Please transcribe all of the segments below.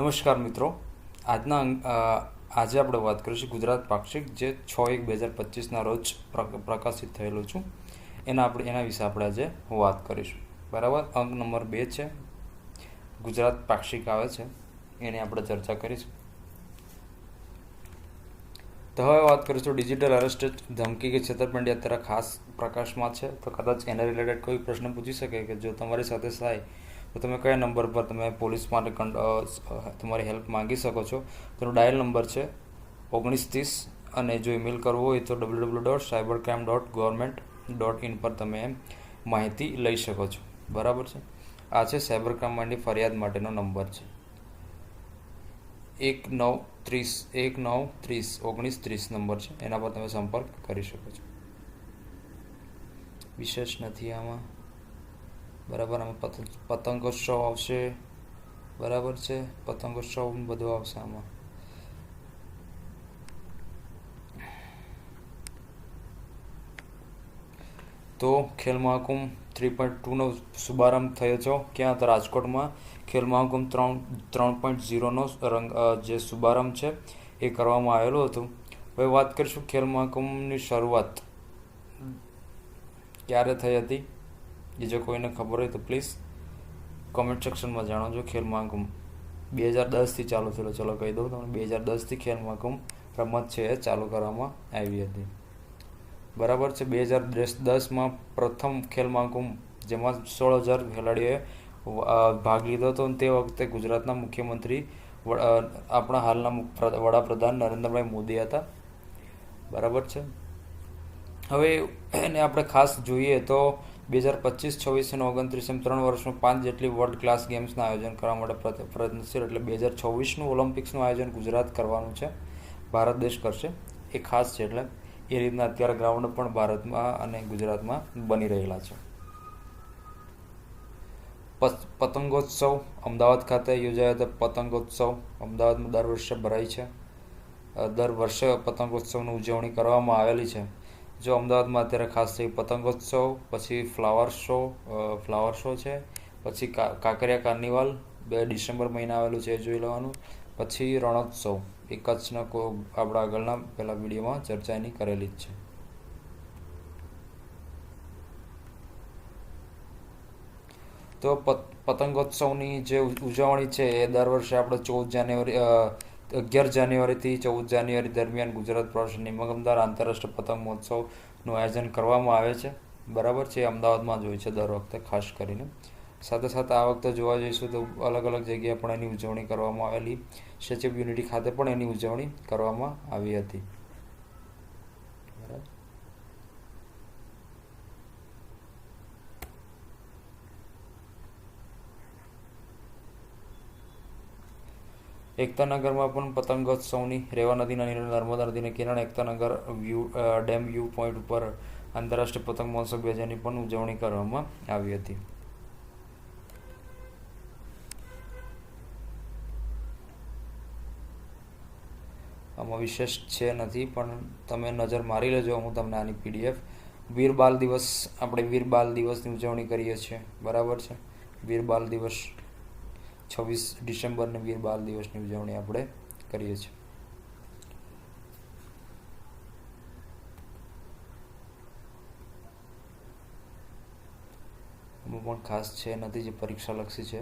નમસ્કાર મિત્રો. આજના આજે આપણે વાત કરીશું ગુજરાત પાક્ષિક, જે છ એક બે હજાર પચીસના રોજ પ્ર- પ્રકાશિત થયેલું છું. એના આપણે, એના વિશે આપણે આજે વાત કરીશું. બરાબર? અંક નંબર બે છે. ગુજરાત પાક્ષિક આવે છે. એની આપણે ચર્ચા કરીશું. તો હવે વાત કરીશું ડિજિટલ અરેસ્ટ ધમકી કે છેતરપિંડી અત્યારે ખાસ પ્રકાશમાં છે. તો કદાચ એના રિલેટેડ કોઈ પ્રશ્ન પૂછી શકે કે જો તમારી સાથે થાય તો તમે કયા નંબર પર તમે પોલીસ માટે તમારી હેલ્પ માંગી શકો છો? તેનો ડાયલ નંબર છે ઓગણીસ ત્રીસ અને જો ઈમેલ કરવો હોય તો W W dot cyber crime dot government dot in પર તમે માહિતી લઈ શકો છો. બરાબર છે? આ છે સાયબર ક્રાઇમ માટેની ફરિયાદ માટેનો નંબર છે. એક નવ ત્રીસ, એક નવ ત્રીસ, ઓગણીસ ત્રીસ નંબર છે. એના પર તમે સંપર્ક કરી શકો છો. વિશેષ નથી આમાં. બરાબર આમાં પતંગોત્સવ આવશે. બરાબર છે? પતંગોત્સવ બધું આવશે આમાં. તો ખેલ મહાકુંભ થ્રી પોઈન્ટ ટુનો શુભારંભ થયો છે ક્યાં રાજકોટમાં. ખેલ મહાકુંભ ત્રણ ત્રણ પોઈન્ટ ઝીરોનો રંગ જે શુભારંભ છે એ કરવામાં આવેલો હતો. હવે વાત કરીશું ખેલ મહાકુંભની શરૂઆત. ક્યારે થઈ હતી? એ જો કોઈને ખબર હોય તો પ્લીઝ કોમેન્ટ સેક્શનમાં જણાવજો. ખેલ મહાકુંભ બે હજાર દસથી ચાલુ થયેલો. ચલો કહી દઉં તમને, બે હજાર દસથી ખેલ મહાકુંભ રમત છે એ ચાલુ કરવામાં આવી હતી. બરાબર છે, બે હજાર દસ દસમાં પ્રથમ ખેલ મહાકુંભ જેમાં સોળ હજાર ખેલાડીઓએ ભાગ લીધો હતો તે વખતે ગુજરાતના મુખ્યમંત્રી આપણા હાલના વડાપ્રધાન નરેન્દ્રભાઈ મોદી હતા. બરાબર છે? હવે એને આપણે ખાસ જોઈએ તો બે હજાર પચીસ, છવ્વીસ અને ઓગણત્રીસ એમ ત્રણ વર્ષમાં પાંચ જેટલી વર્લ્ડ ક્લાસ ગેમ્સના આયોજન કરવા માટે પ્રયત્નશીલ. એટલે બે હજાર છવ્વીસનું ઓલિમ્પિક્સનું આયોજન ગુજરાત કરવાનું છે. ભારત દેશ કરશે. એ ખાસ છે એટલે એ રીતના અત્યારે ગ્રાઉન્ડ પણ ભારતમાં અને ગુજરાતમાં બની રહેલા છે. પત- પતંગોત્સવ અમદાવાદ ખાતે યોજાયો હતો પતંગોત્સવ. અમદાવાદમાં દર વર્ષે ભરાય છે. દર વર્ષે પતંગોત્સવની ઉજવણી કરવામાં આવેલી છે. જો અમદાવાદમાં અત્યારે ખાસ થઈ પતંગોત્સવ, પછી ફ્લાવર શો ફ્લાવર શો છે, પછી કાંકરિયા કાર્નિવલ, બે ડિસેમ્બર મહિના આવેલું છે એ જોઈ લેવાનું, પછી રણોત્સવ એ કચ્છના કો, આપણા આગળના પહેલા વિડીયોમાં ચર્ચા એની કરેલી જ છે. તો પત- પતંગોત્સવની જે ઉજવણી છે એ દર વર્ષે આપણે ચૌદ જાન્યુઆરી અગિયાર જાન્યુઆરીથી ચૌદ જાન્યુઆરી દરમિયાન ગુજરાત પ્રવાસન નિગમદાર આંતરરાષ્ટ્રીય પતંગ મહોત્સવનું આયોજન કરવામાં આવે છે. બરાબર છે, અમદાવાદમાં જ હોય છે દર વખતે, ખાસ કરીને. સાથે સાથે આ વખતે જોવા જઈશું તો અલગ અલગ જગ્યાએ પણ એની ઉજવણી કરવામાં આવેલી. સ્ટેચ્યુ ઓફ યુનિટી ખાતે પણ એની ઉજવણી કરવામાં આવી હતી બરાબર એકતાનગરમાં પણ પતંગોત્સવની રેવા નદીના નીરે નર્મદા નદીના કિનારે Ektanagar view dam view point ઉપર આંતરરાષ્ટ્રીય પતંગ મહોત્સવ બે હજારની પણ ઉજવણી કરવામાં આવી હતી. આમાં વિશેષ છે નથી, પણ તમે નજર મારી લેજો, હું તમને આની પીડીએફ વીર બાલ દિવસ, આપણે વીર બાલ દિવસની ઉજવણી કરીએ છીએ. બરાબર છે? વીર બાલ દિવસ. છવ્વીસ ડિસેમ્બરને વીર બાળ દિવસની ઉજવણી આપણે કરીએ છીએ. પણ ખાસ છે નથી જે પરીક્ષા લક્ષી છે.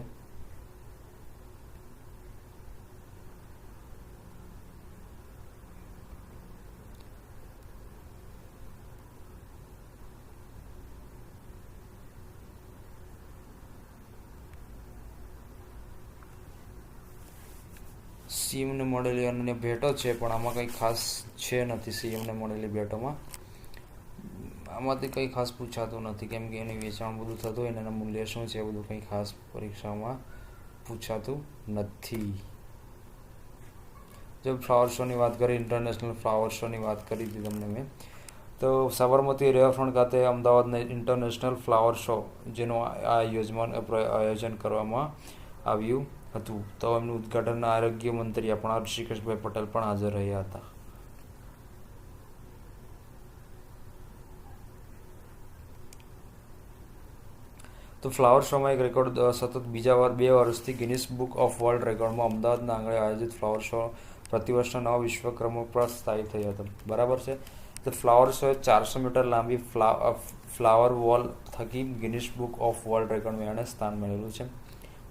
સીએમને મળેલી અન્ય ભેટો છે, પણ આમાં કંઈ ખાસ છે નથી સીએમને મળેલી ભેટોમાં. આમાંથી કંઈ ખાસ પૂછાતું નથી, કેમ કે એની વેચાણ બધું થતું હોય એના મૂલ્ય શું છે એ બધું કંઈ ખાસ પરીક્ષામાં પૂછાતું નથી. જો ફ્લાવર શોની વાત કરી, ઇન્ટરનેશનલ ફ્લાવર શોની વાત કરી હતી તમને મેં, તો સાબરમતી રિવરફ્રન્ટ ખાતે અમદાવાદને ઇન્ટરનેશનલ ફ્લાવર શો, જેનું આ યોજમાન આયોજન કરવામાં આવ્યું. હતું. તો એમનું ઉદઘાટન આરોગ્ય મંત્રી આપણા ઋષિકેશભાઈ પટેલ પણ હાજર રહ્યા હતા. તો ફ્લાવર શોમાં એક રેકોર્ડ સતત બીજા વાર, બે વર્ષથી ગિનિસ બુક ઓફ વર્લ્ડ રેકોર્ડમાં અમદાવાદના આંગણે આયોજિત ફ્લાવર શો પ્રતિવર્ષના નવા વિશ્વક્રમો પર સ્થાયી થયો હતો. બરાબર છે? તો ફ્લાવર શોએ ચારસો મીટર લાંબી ફ્લાવર વોલ થકી ગિનિસ બુક ઓફ વર્લ્ડ રેકોર્ડમાં મેળવીને સ્થાન મેળવેલું છે.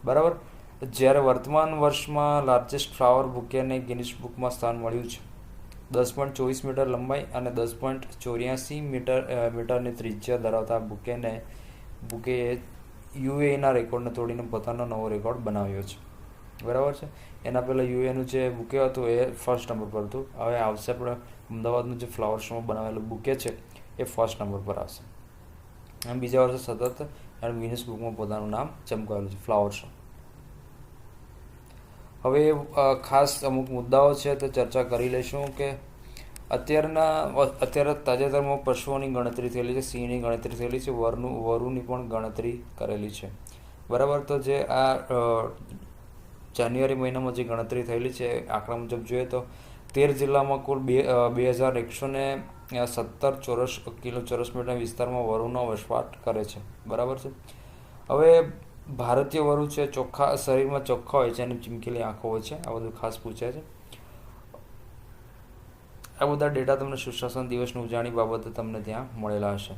બરાબર? જ્યારે વર્તમાન વર્ષમાં લાર્જેસ્ટ ફ્લાવર બુકેને ગિનિસ બુકમાં સ્થાન મળ્યું છે. દસ પોઈન્ટ ચોવીસ મીટર લંબાઈ અને દસ પોઈન્ટ ચોર્યાસી મીટર મીટરની ત્રિજ્યા ધરાવતા બુકેને બુકેએ યુએના રેકોર્ડને તોડીને પોતાનો નવો રેકોર્ડ બનાવ્યો છે. બરાબર છે? એના પહેલાં યુએનું જે બુકે હતું એ ફર્સ્ટ નંબર પર હતું. હવે આવશે આપણે અમદાવાદનું જે ફ્લાવર શોમાં બનાવેલું બુકે છે, એ ફર્સ્ટ નંબર પર આવશે. અને બીજા વર્ષે સતત એણે ગિનિસ બુકમાં પોતાનું નામ ચમકાવેલું છે ફ્લાવર શો હવે ખાસ અમુક મુદ્દાઓ છે તો ચર્ચા કરી લઈશું કે અત્યારના અત્યારે તાજેતરમાં પશુઓની ગણતરી થયેલી છે, સિંહની ગણતરી થયેલી છે, વરનું, વરુની પણ ગણતરી કરેલી છે. બરાબર, તો જે આ જાન્યુઆરી મહિનામાં જે ગણતરી થયેલી છે, આંકડા મુજબ જોઈએ તો તેર જિલ્લામાં કુલ બે બે હજાર એકસો ને સત્તર ચોરસ કિલો ચોરસ મીટરના વિસ્તારમાં વરુનો વસવાટ કરે છે. બરાબર છે? હવે ભારતીય વરુ છે, ચોખ્ખા શરીરમાં ચોખ્ખા હોય છે અને ચીમકેલી આંખો હોય છે. આ બધું ખાસ પૂછે છે. આ બધા ડેટા તમને સુશાસન દિવસની ઉજાણી બાબતે તમને ત્યાં મળેલા હશે.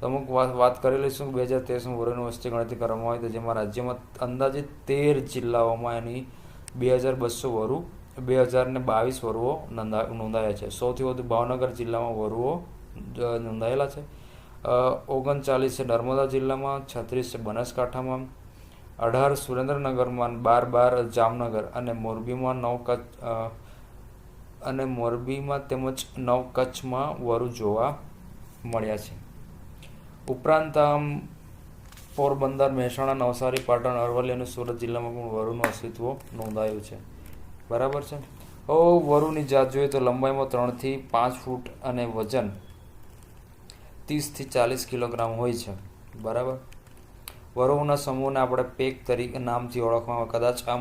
તો અમુક વાત કરી લઈશું. બે હજાર તેરસમાં વરુની વસ્તી ગણતરી કરવામાં આવી તો જેમાં રાજ્યમાં અંદાજે તેર જિલ્લાઓમાં એની બે હજાર બસો વરુ, બે હજાર ને બાવીસ વરુઓ નોંધા, નોંધાયા છે. સૌથી વધુ ભાવનગર જિલ્લામાં વરુઓ નોંધાયેલા છે. ઓગણચાલીસ છે નર્મદા જિલ્લામાં, છત્રીસ છે બનાસકાંઠામાં અઢાર સુરેન્દ્રનગરમાં બાર બાર જામનગર અને મોરબીમાં નવ કચ્છ અને મોરબીમાં તેમજ નવ કચ્છમાં વરુ જોવા મળ્યા છે. ઉપરાંત આમ પોરબંદર, મહેસાણા, નવસારી, પાટણ, અરવલ્લી અને સુરત જિલ્લામાં પણ વરુનું અસ્તિત્વ નોંધાયું છે. બરાબર છે? ઓ, વરુની જાત જોઈએ તો લંબાઈમાં ત્રણથી પાંચ ફૂટ અને વજન ત્રીસથી ચાલીસ કિલોગ્રામ હોય છે. બરાબર? વરુઓના સમૂહને આપણે પેક તરીકે નામથી ઓળખવામાં કદાચ આ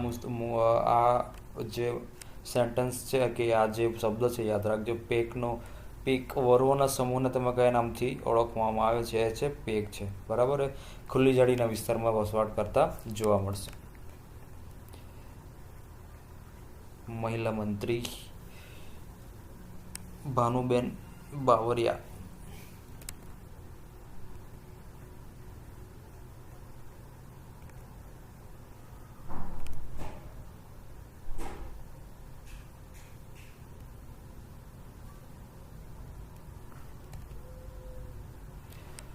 આ જે સેન્ટન્સ છે કે આ જે શબ્દ છે, યાદ રાખજો. પેકનો પેક વરોના સમૂહને તમે કયા નામથી ઓળખવામાં આવે છે? એ છે પેક છે. બરાબર? ખુલ્લી જાડીના વિસ્તારમાં વસવાટ કરતા જોવા મળશે. મહિલા મંત્રી ભાનુબેન બાવરિયા.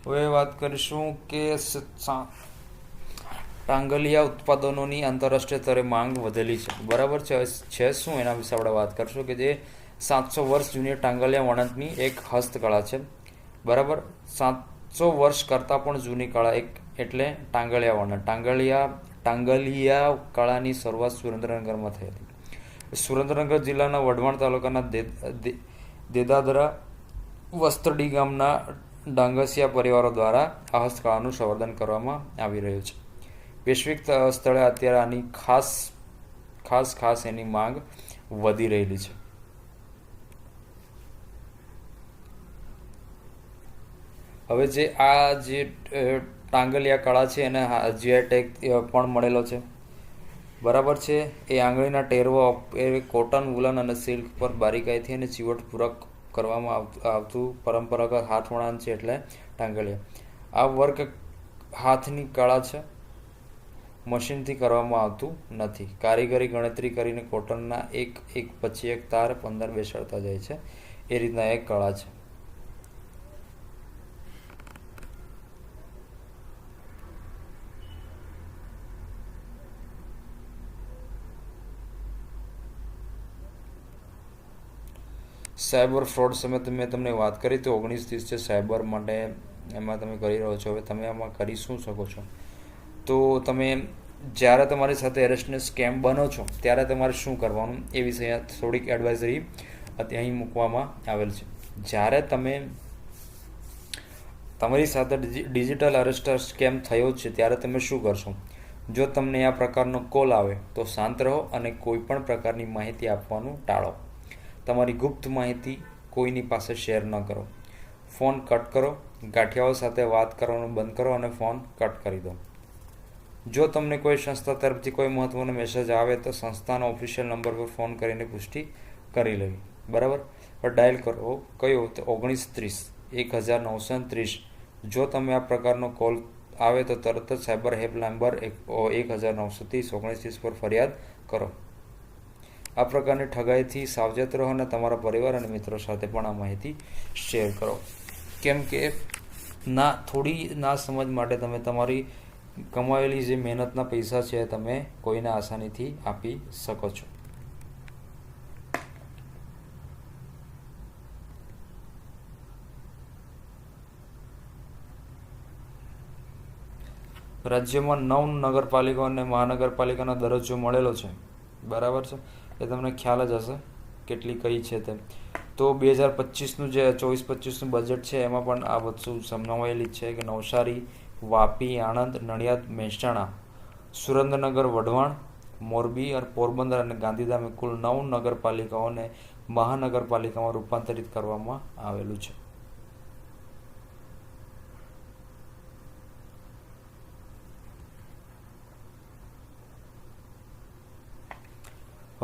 હવે વાત કરીશું કે ટાંગલિયા ઉત્પાદનોની આંતરરાષ્ટ્રીય સ્તરે માંગ વધેલી છે. બરાબર છે છે શું એના વિશે આપણે વાત કરીશું કે જે સાતસો વર્ષ જૂની ટાંગલિયા વણંતની એક હસ્તકળા છે. બરાબર? સાતસો વર્ષ કરતાં પણ જૂની કળા એક એટલે ટાંગલિયા વણત ટાંગલિયા ટાંગલિયા કળાની શરૂઆત સુરેન્દ્રનગરમાં થઈ હતી. સુરેન્દ્રનગર જિલ્લાના વઢવાણ તાલુકાના દેદાદરા વસ્ત્રડી ગામના ડાંગસિયા પરિવારો દ્વારા આ હસ્તકળાનું સંવર્ધન કરવામાં આવી રહ્યું છે. વૈશ્વિક સ્થળે અત્યારે આની ખાસ ખાસ ખાસ એની માંગ વધી રહેલી છે. હવે જે આ જે ટાંગલિયા કળા છે એને જીઆઈ ટેગ પણ મળેલો છે. બરાબર છે, એ આંગળીના ટેરવો કોટન, વુલન અને સિલ્ક પર બારીકાઈથી અને ચીવટપૂર્વક કરવામાં આવતું પરંપરાગત હાથ વણાટ છે એટલે ટાંગલિયા આ વર્ક હાથની કળા છે. મશીનથી કરવામાં આવતું નથી. કારીગરી ગણતરી કરીને કોટનના એક એક પછી એક તાર પંદર બેસાડતા જાય છે. એ રીતના એક કળા છે. સાયબર ફ્રોડ સમયે મેં તમને વાત કરી તો ઓગણીસ ત્રીસ છે સાયબર માટે એમાં તમે કરી રહ્યો છો, હવે તમે આમાં કરી શું શકો છો? તો તમે જ્યારે તમારી સાથે એરેસ્ટને સ્કેમ બનો છો, ત્યારે તમારે શું કરવાનું? એ વિશે થોડીક એડવાઇઝરી અહીં મૂકવામાં આવેલ છે. જ્યારે તમે તમારી સાથે ડિજિટલ અરેસ્ટ સ્કેમ થયો છે, ત્યારે તમે શું કરશો? જો તમને આ પ્રકારનો કોલ આવે, તો શાંત રહો અને કોઈ પણ પ્રકારની માહિતી આપવાનું ટાળો. તમારી ગુપ્ત માહિતી કોઈની પાસે શેર ન કરો. ફોન કટ કરો, ગાંઠિયાઓ સાથે વાત કરવાનું બંધ કરો અને ફોન કટ કરી દો. જો તમને કોઈ સંસ્થા તરફથી કોઈ મહત્વનો મેસેજ આવે તો સંસ્થાના ઓફિશિયલ નંબર પર ફોન કરીને પુષ્ટિ કરી લેવી. બરાબર? ડાયલ કરો. કયો? તો ઓગણીસ ત્રીસ. એક હજાર નવસો ત્રીસ. જો તમે આ પ્રકારનો કોલ આવે તો તરત જ સાયબર હેલ્પ નંબર એક હજાર નવસો ત્રીસ ઓગણીસ ત્રીસ પર ફરિયાદ કરો. આ પ્રકારની ઠગાઈથી સાવચેત રહો અને તમારા પરિવાર અને મિત્રો સાથે પણ આ માહિતી શેર કરો. કેમ કે ના, થોડી ના સમજ માટે તમે તમારી કમાયેલી જે મહેનતના પૈસા છે, તમે કોઈને આસાનીથી આપી શકો છો. રાજ્યમાં નવ નગરપાલિકા અને મહાનગરપાલિકાનો દરજ્જો મળેલો છે. બરાબર છે? એ તમને ખ્યાલ જ હશે કેટલી કઈ છે તેમ તો બે હજાર પચીસનું જે ચોવીસ પચીસનું બજેટ છે, એમાં પણ આ વસ્તુ સમાવેલી છે કે નવસારી, વાપી, આણંદ, નડિયાદ, મહેસાણા, સુરેન્દ્રનગર, વઢવાણ, મોરબી અને પોરબંદર અને ગાંધીધામ કુલ નવ નગરપાલિકાઓને મહાનગરપાલિકામાં રૂપાંતરિત કરવામાં આવેલું છે.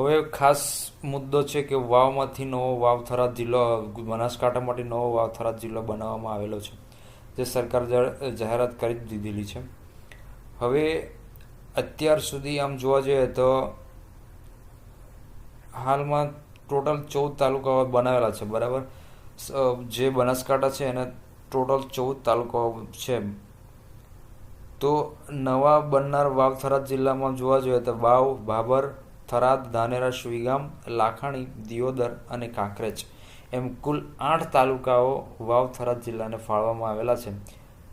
હવે ખાસ મુદ્દો છે કે વાવમાંથી નવો વાવ થરાદ જિલ્લો બનાસકાંઠામાંથી નવો વાવ થરાદ જિલ્લો બનાવવામાં આવેલો છે, જે સરકાર જાહેરાત કરી દીધેલી છે. હવે અત્યાર સુધી આમ જોવા જઈએ તો હાલમાં ટોટલ ચૌદ તાલુકાઓ બનાવેલા છે, બરાબર? જે બનાસકાંઠા છે એને ટોટલ ચૌદ તાલુકાઓ છે. તો નવા બનનાર વાવ થરાદ જિલ્લામાં જોવા જોઈએ તો વાવ ભાભર થરાદ, ધાનેરા સુઈગામ લાખાણી, દિયોદર અને કાંકરેજ એમ કુલ આઠ તાલુકાઓ વાવ થરાદ જિલ્લાને ફાળવામાં આવેલા છે.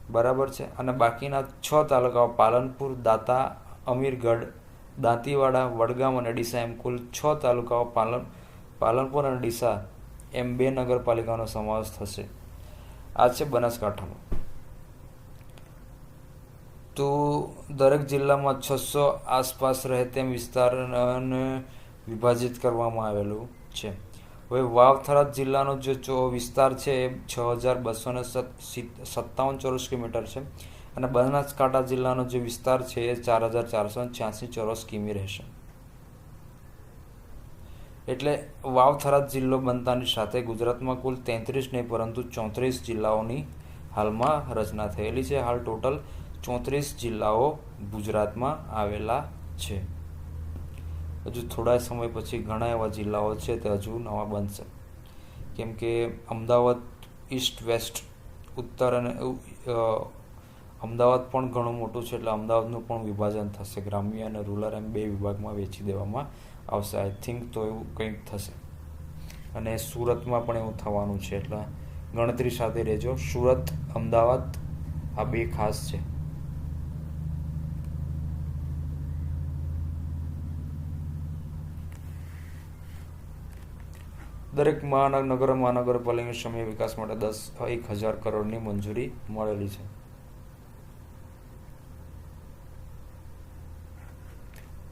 બરાબર છે? અને બાકીના છ તાલુકાઓ પાલનપુર, દાતા, અમીરગઢ, દાંતીવાડા, વડગામ અને ડીસા એમ કુલ છ તાલુકાઓ પાલન, પાલનપુર અને ડીસા એમ બે નગરપાલિકાનો સમાવેશ થશે. આ છે બનાસકાંઠામાં તો દરેક જિલ્લામાં છસો આસપાસ રહે તેમ વિસ્તારને વિભાજિત કરવામાં આવેલું છે. હવે વાવ થરાદ જિલ્લાનો જે વિસ્તાર છે એ છ હજાર બસો ને સત્તાવન ચોરસ કિલોમીટર છે અને બનાસકાંઠા જિલ્લાનો જે વિસ્તાર છે એ ચાર હજાર ચારસો છ્યાસી ચોરસ કિમી રહેશે. એટલે વાવથરા જિલ્લો બનતાની સાથે ગુજરાતમાં કુલ તેત્રીસ નહીં પરંતુ ચોત્રીસ જિલ્લાઓની હાલમાં રચના થયેલી છે. હાલ ટોટલ ચોત્રીસ જિલ્લાઓ ગુજરાતમાં આવેલા છે. હજુ થોડા સમય પછી ઘણા એવા જિલ્લાઓ છે તે હજુ નવા બનશે. કેમ કે અમદાવાદ, ઈસ્ટ, વેસ્ટ, ઉત્તર અને અમદાવાદ પણ ઘણું મોટું છે એટલે અમદાવાદનું પણ વિભાજન થશે. ગ્રામ્ય અને રૂરલ એમ બે વિભાગમાં વેચી દેવામાં આવશે. આઈ થિંક તો એવું કંઈક થશે. અને સુરતમાં પણ એવું થવાનું છે. એટલે ગણતરી સાથે રહેજો. સુરત, અમદાવાદ આ બે ખાસ છે. દરેક મહાનગર, મહાનગરપાલિકાની સમય વિકાસ માટે દસ એક હજાર કરોડની મંજૂરી મળેલી છે.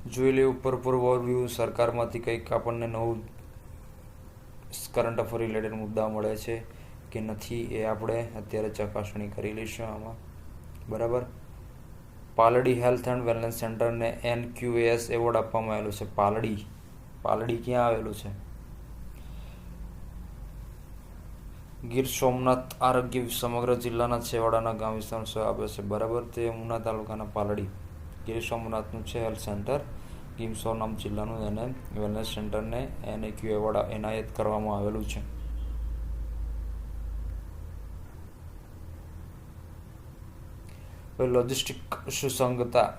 જોઈ લે, ઉપર પૂર્વ ઓવરવ્યૂ સરકારમાંથી કંઈક આપણને નવું કરંટ અફેર રિલેટેડ મુદ્દા મળે છે કે નથી એ આપણે અત્યારે ચકાસણી કરી લઈશું આમાં. બરાબર? પાલડી હેલ્થ એન્ડ વેલનેસ સેન્ટરને એન ક્યુએસ એવોર્ડ આપવામાં આવેલો છે. પાલડી. પાલડી ક્યાં આવેલું છે? ગીર સોમનાથ આરોગ્ય સમગ્ર જિલ્લાના છેવાડાના ગામ વિસ્તારનો સેવા આપે છે. બરાબર, તે ઉના તાલુકાના પાલડી. ગીર સોમનાથનું છે હેલ્થ સેન્ટર. ગીર સોમનાથ જિલ્લાનું એને વેલનેસ સેન્ટરને એને ક્યુ એવોર્ડ એનાયત કરવામાં આવેલું છે. લોજિસ્ટિક સુસંગતા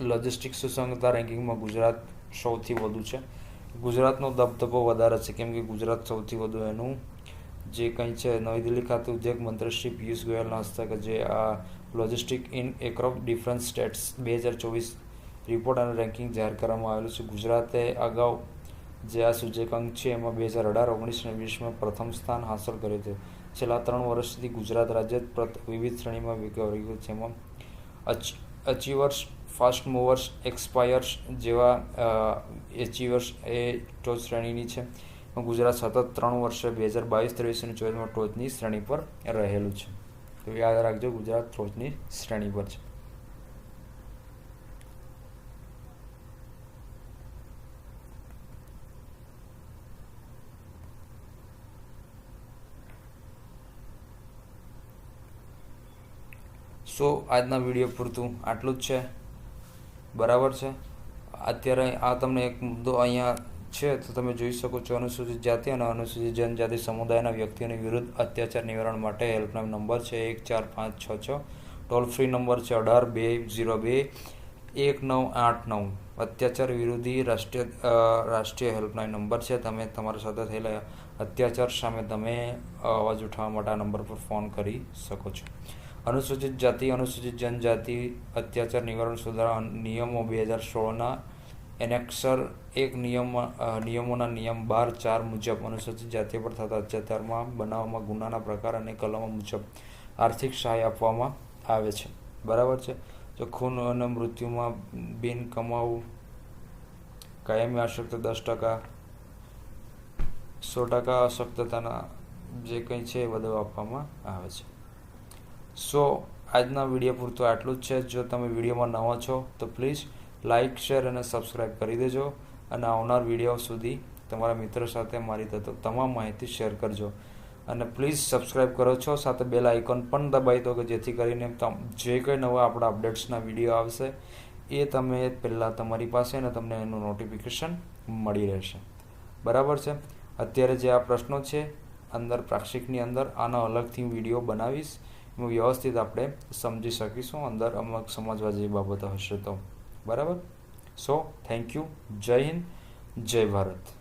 લોજિસ્ટિક સુસંગતા રેન્કિંગમાં ગુજરાત સૌથી વધુ છે. ગુજરાતનો દબદબો વધારે છે. કેમ કે ગુજરાત સૌથી વધુ એનું જે કંઈ છે, નવી દિલ્હી ખાતે, ઉદ્યોગ મંત્રીશ્રી પિયુષ ગોયલના હસ્તક, જે આ logistic in across difference states બે હજાર ચોવીસ રિપોર્ટ અને રેન્કિંગ જાહેર કરવામાં આવેલું છે. ગુજરાતે અગાઉ જે આ સૂચકાંક છે, એમાં બે હજાર અઢાર, ઓગણીસ અને વીસમાં પ્રથમ સ્થાન હાંસલ કર્યું છે છેલ્લા ત્રણ વર્ષથી ગુજરાત રાજ્ય વિવિધ શ્રેણીમાં વિગાવ્યું છે. એમાં અચીવર્સ ફાસ્ટ મૂવર્સ એક્સપાયર્સ જેવા એચીવર્સ એ ટોચ શ્રેણીની છે. ગુજરાત સતત ત્રણ વર્ષે બે હજાર બાવીસ, ત્રેવીસ અને ચોવીસમાં ટોચની શ્રેણી પર રહેલું છે. તો યાદ રાખજો, ગુજરાત ટોચની શ્રેણી પર છે. સો આજના વીડિયો પૂરતું આટલું જ છે. બરાબર છે? અત્યારે આ તમને એક મુદ્દો અહીંયા છે, તો તમે જોઈ શકો છો અનુસૂચિત જાતિ અને અનુસૂચિત જનજાતિ સમુદાયના વ્યક્તિઓની વિરુદ્ધ અત્યાચાર નિવારણ માટે હેલ્પલાઇન નંબર છે એક ચાર પાંચ છ છ. ટોલ ફ્રી નંબર છે અઢાર બે ઝીરો બે એક નવ આઠ નવ. અત્યાચાર વિરોધી રાષ્ટ્રીય રાષ્ટ્રીય હેલ્પલાઇન નંબર છે. તમે તમારા સાથે થયેલા અત્યાચાર સામે તમે અવાજ ઉઠાવવા માટે આ નંબર પર ફોન કરી શકો છો. અનુસૂચિત જાતિ, અનુસૂચિત જનજાતિ અત્યાચાર નિવારણ સુધારા નિયમો બે હજાર સોળના એનેક્સર એક નિયમ નિયમોના નિયમ બાર ચાર મુજબ અનુસૂચિત જાતિ પર થતા અત્યાચારમાં બનાવમાં ગુનાના પ્રકાર અને કલમો મુજબ આર્થિક સહાય આપવામાં આવે છે. બરાબર છે? તો ખૂન અને મૃત્યુમાં બિન કમાવું કાયમી અશક્ત દસ ટકા, સો ટકા અશક્તતાના જે કંઈ છે એ બધું આપવામાં આવે છે. સો આજના વીડિયો પૂરતું આટલું જ છે. જો તમે વિડીયોમાં નવા છો તો પ્લીઝ લાઇક શેર અને સબસ્ક્રાઈબ કરી દેજો. અને આવનાર વીડિયો સુધી તમારા મિત્રો સાથે મારી તમામ માહિતી શેર કરજો. અને પ્લીઝ સબસ્ક્રાઈબ કરો છો, સાથે બેલ આઇકોન પણ દબાવી દો, કે જેથી કરીને જે કંઈ નવા આપણા અપડેટ્સના વીડિયો આવશે, એ તમે પહેલાં તમારી પાસે અને તમને એનું નોટિફિકેશન મળી રહેશે. બરાબર છે? અત્યારે જે આ પ્રશ્નો છે, અંદર, પ્રાક્ષિકની અંદર, આનો અલગથી વીડિયો બનાવીશ. એમાં વ્યવસ્થિત આપણે સમજી શકીશું. અંદર અમુક સમજવા જેવી બાબતો હશે તો. બરાબર? સો થેન્ક યુ જય હિન્દ. જય ભારત.